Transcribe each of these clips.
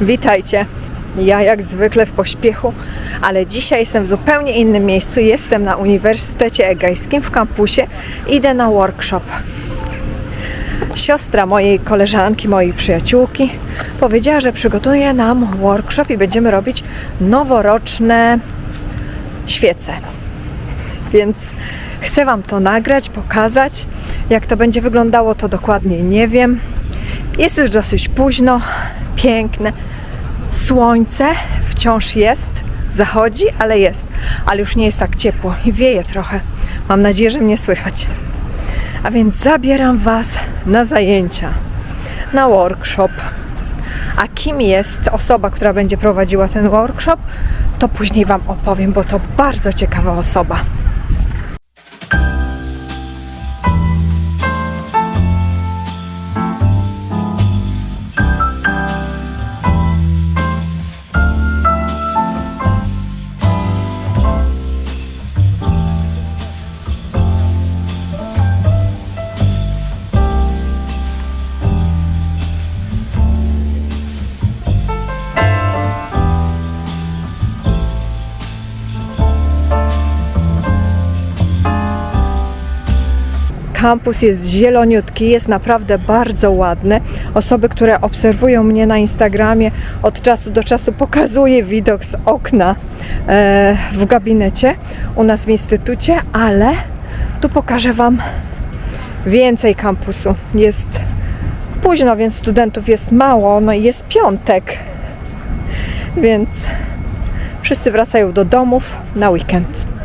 Witajcie. Ja jak zwykle w pośpiechu, ale dzisiaj jestem w zupełnie innym miejscu. Jestem na Uniwersytecie Egejskim w kampusie. Idę na workshop. Siostra mojej koleżanki, mojej przyjaciółki powiedziała, że przygotuje nam workshop i będziemy robić noworoczne świece. Więc chcę Wam to nagrać, pokazać. Jak to będzie wyglądało, to dokładnie nie wiem. Jest już dosyć późno, piękne. Słońce wciąż jest, zachodzi, ale jest. Ale już nie jest tak ciepło i wieje trochę. Mam nadzieję, że mnie słychać. A więc zabieram Was na zajęcia, na workshop. A kim jest osoba, która będzie prowadziła ten workshop, to później Wam opowiem, bo to bardzo ciekawa osoba. Kampus jest zieloniutki, jest naprawdę bardzo ładny. Osoby, które obserwują mnie na Instagramie od czasu do czasu pokazuję widok z okna e, w gabinecie u nas w instytucie, ale tu pokażę Wam więcej kampusu. Jest późno, więc studentów jest mało, no i jest piątek, więc wszyscy wracają do domów na weekend.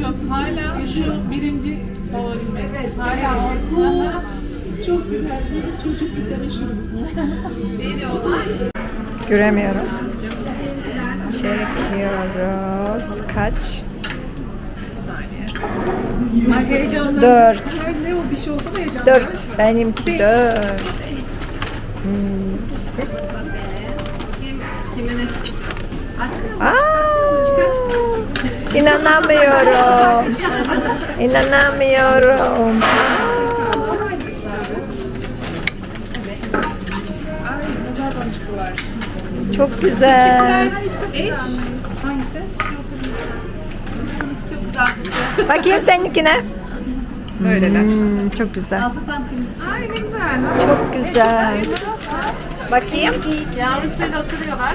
Yok hala şu birinci favorim. Evet. Hala bu. Çok güzel bir çocuk vitamin şurubu. Göremiyorum. Çekiyoruz. Kaç? Ay heyecanlandım. Dört. Ne o bir şey olsa da heyecanlandım. Dört. Benimki dört. Aa, inanamıyorum. İnanamıyorum. Çok güzel. Bakayım seninkine. Öyleler. Hmm, çok güzel. Ay ne güzel. Çok güzel. Bakayım. Yavrusuyla oturuyorlar.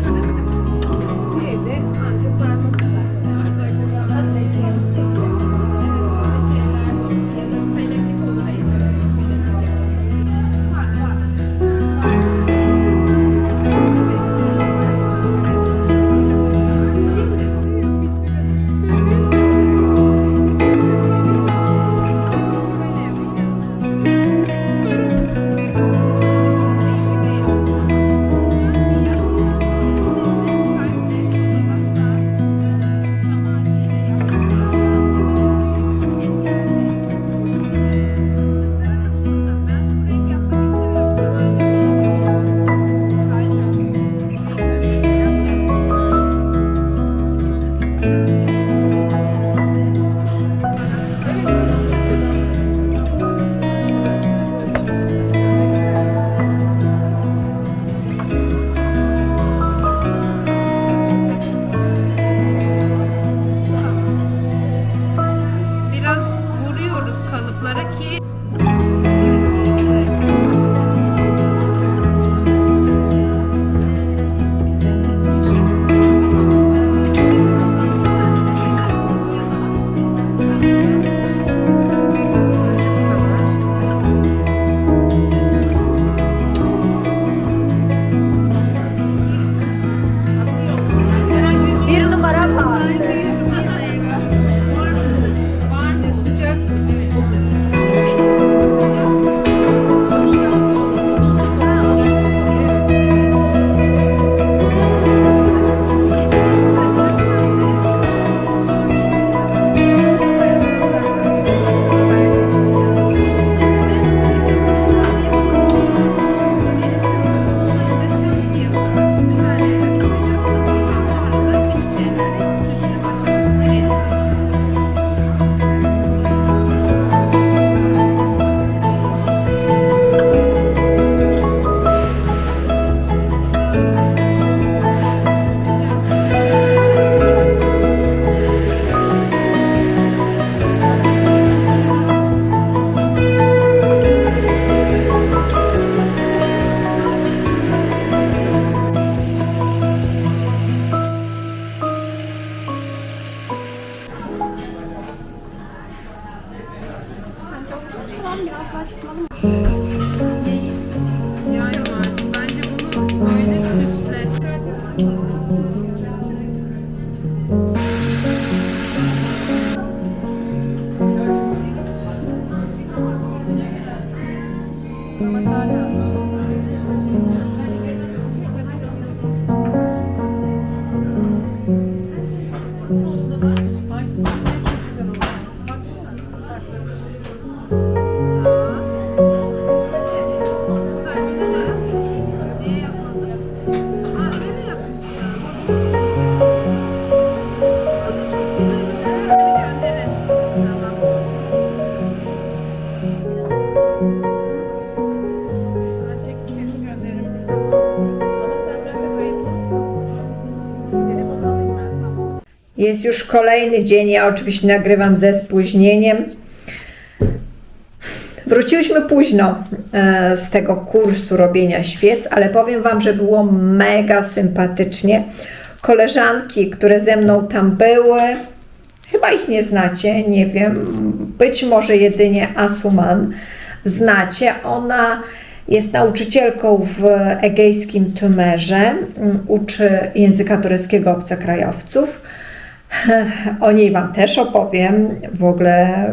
kolejny dzień, ja oczywiście nagrywam ze spóźnieniem. Wróciłyśmy późno e, z tego kursu robienia świec, ale powiem Wam, że było mega sympatycznie. Koleżanki, które ze mną tam były, chyba ich nie znacie, nie wiem, być może jedynie Asuman znacie. Ona jest nauczycielką w egejskim Tumerze, mm, uczy języka tureckiego obcokrajowców. O niej Wam też opowiem. W ogóle,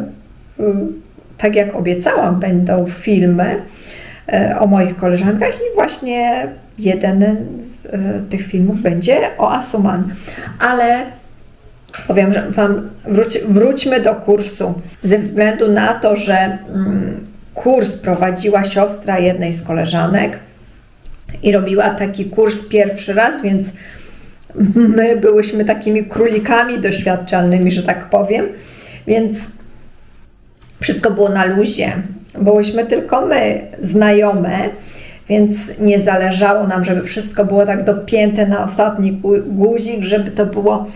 y, tak jak obiecałam, będą filmy y, o moich koleżankach i właśnie jeden z y, tych filmów będzie o Asuman. Ale powiem Wam, wróć, wróćmy do kursu. Ze względu na to, że mm, kurs prowadziła siostra jednej z koleżanek i robiła taki kurs pierwszy raz, więc my byłyśmy takimi królikami doświadczalnymi, że tak powiem, więc wszystko było na luzie. Byłyśmy tylko my, znajome, więc nie zależało nam, żeby wszystko było tak dopięte na ostatni gu- guzik, żeby to było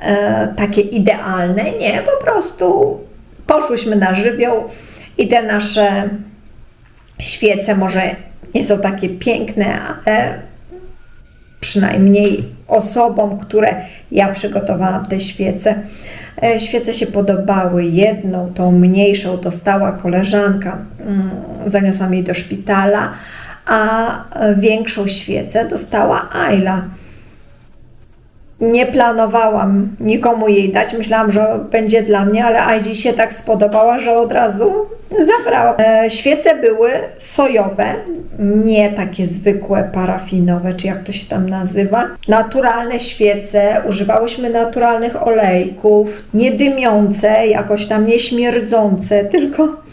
e, takie idealne. Nie, po prostu poszłyśmy na żywioł i te nasze świece może nie są takie piękne, ale przynajmniej osobom, które ja przygotowałam te świece. E, Świece się podobały. Jedną, tą mniejszą, dostała koleżanka, mm, zaniosłam jej do szpitala, a e, większą świecę dostała Ayla. Nie planowałam nikomu jej dać. Myślałam, że będzie dla mnie, ale Aidzie się tak spodobała, że od razu zabrała. E, świece były sojowe, nie takie zwykłe parafinowe, czy jak to się tam nazywa. Naturalne świece, używałyśmy naturalnych olejków, nie dymiące, jakoś tam nie śmierdzące, tylko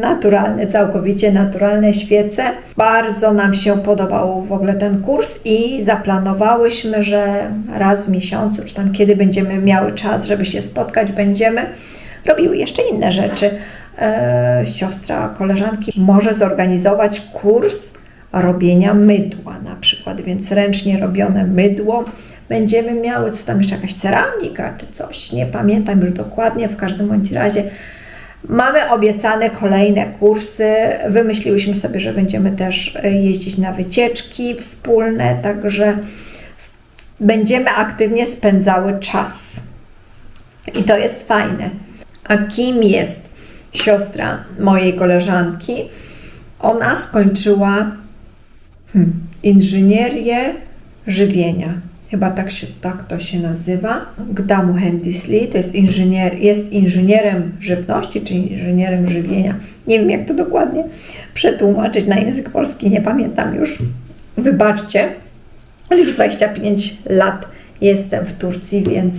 naturalne, całkowicie naturalne świece. Bardzo nam się podobał w ogóle ten kurs i zaplanowałyśmy, że raz w miesiącu, czy tam kiedy będziemy miały czas, żeby się spotkać, będziemy robiły jeszcze inne rzeczy. E, siostra koleżanki może zorganizować kurs robienia mydła na przykład, więc ręcznie robione mydło. Będziemy miały, co tam jeszcze, jakaś ceramika czy coś, nie pamiętam już dokładnie, w każdym bądź razie Mamy obiecane kolejne kursy. Wymyśliłyśmy sobie, że będziemy też e, jeździć na wycieczki wspólne, także będziemy aktywnie spędzały czas. I to jest fajne. A kim jest siostra mojej koleżanki? Ona skończyła hmm, inżynierię żywienia. Chyba tak, się, tak to się nazywa. Gdamu Hendisli to jest inżynier, jest inżynierem żywności czy inżynierem żywienia. Nie wiem, jak to dokładnie przetłumaczyć na język polski, nie pamiętam już. Wybaczcie, ale już 25 lat jestem w Turcji, więc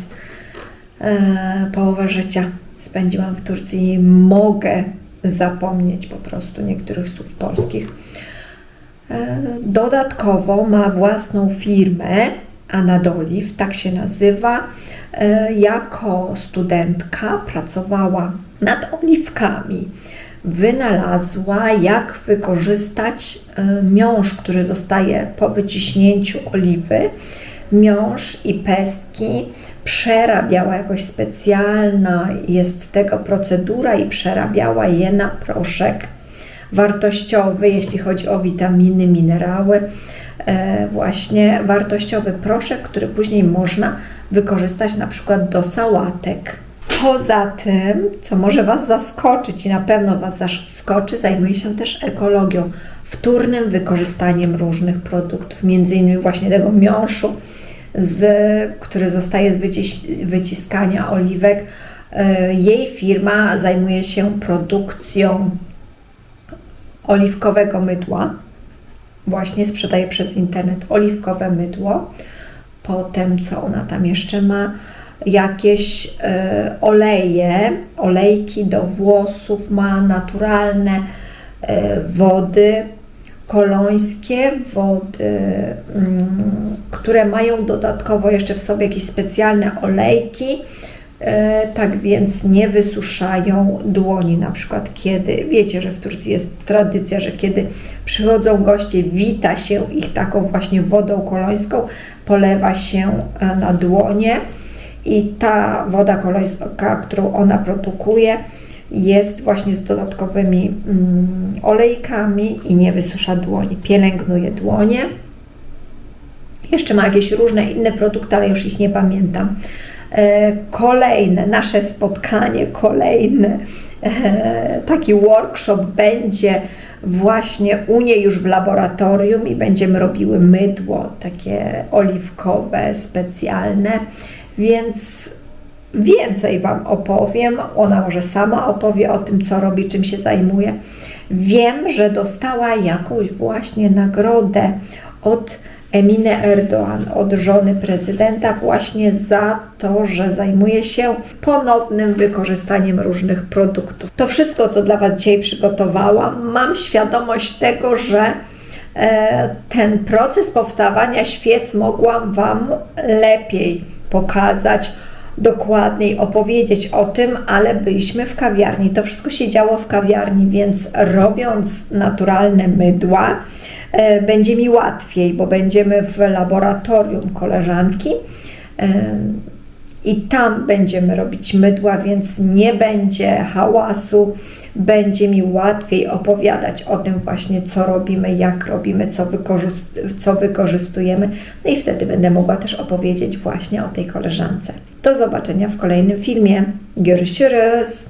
e, połowę życia spędziłam w Turcji i mogę zapomnieć po prostu niektórych słów polskich. E, Dodatkowo ma własną firmę, Anadoliw, tak się nazywa. E, Jako studentka pracowała nad oliwkami. Wynalazła, jak wykorzystać e, miąższ, który zostaje po wyciśnięciu oliwy. Miąższ i pestki przerabiała jakoś specjalna, jest tego procedura i przerabiała je na proszek wartościowy, jeśli chodzi o witaminy, minerały, właśnie wartościowy proszek, który później można wykorzystać na przykład do sałatek. Poza tym, co może Was zaskoczyć i na pewno Was zaskoczy, zajmuje się też ekologią, wtórnym wykorzystaniem różnych produktów, między innymi właśnie tego miąższu, z, który zostaje z wycis- wyciskania oliwek. E, Jej firma zajmuje się produkcją oliwkowego mydła. Właśnie sprzedaje przez internet oliwkowe mydło. Potem, co ona tam jeszcze ma? Jakieś e, oleje, olejki do włosów ma, naturalne e, wody kolońskie, wody, mm, które mają dodatkowo jeszcze w sobie jakieś specjalne olejki, tak więc nie wysuszają dłoni. Na przykład kiedy, wiecie, że w Turcji jest tradycja, że kiedy przychodzą goście, wita się ich taką właśnie wodą kolońską, polewa się e, na dłonie i ta woda kolońska, którą ona produkuje, jest właśnie z dodatkowymi mm, olejkami i nie wysusza dłoni, pielęgnuje dłonie. Jeszcze ma jakieś różne inne produkty, ale już ich nie pamiętam. E, Kolejne nasze spotkanie, kolejny e, taki workshop będzie właśnie u niej już w laboratorium i będziemy robiły mydło takie oliwkowe, specjalne, więc więcej Wam opowiem. Ona może sama opowie o tym, co robi, czym się zajmuje. Wiem, że dostała jakąś właśnie nagrodę od Emine Erdoğan, od żony prezydenta, właśnie za to, że zajmuje się ponownym wykorzystaniem różnych produktów. To wszystko, co dla Was dzisiaj przygotowałam, mam świadomość tego, że e, ten proces powstawania świec mogłam Wam lepiej pokazać, dokładniej opowiedzieć o tym, ale byliśmy w kawiarni. To wszystko się działo w kawiarni, więc robiąc naturalne mydła, e, będzie mi łatwiej, bo będziemy w laboratorium koleżanki. E, i tam będziemy robić mydła, więc nie będzie hałasu, będzie mi łatwiej opowiadać o tym właśnie, co robimy, jak robimy, co, wykorzyst- co wykorzystujemy. No i wtedy będę mogła też opowiedzieć właśnie o tej koleżance. Do zobaczenia w kolejnym filmie. Görüşürüz!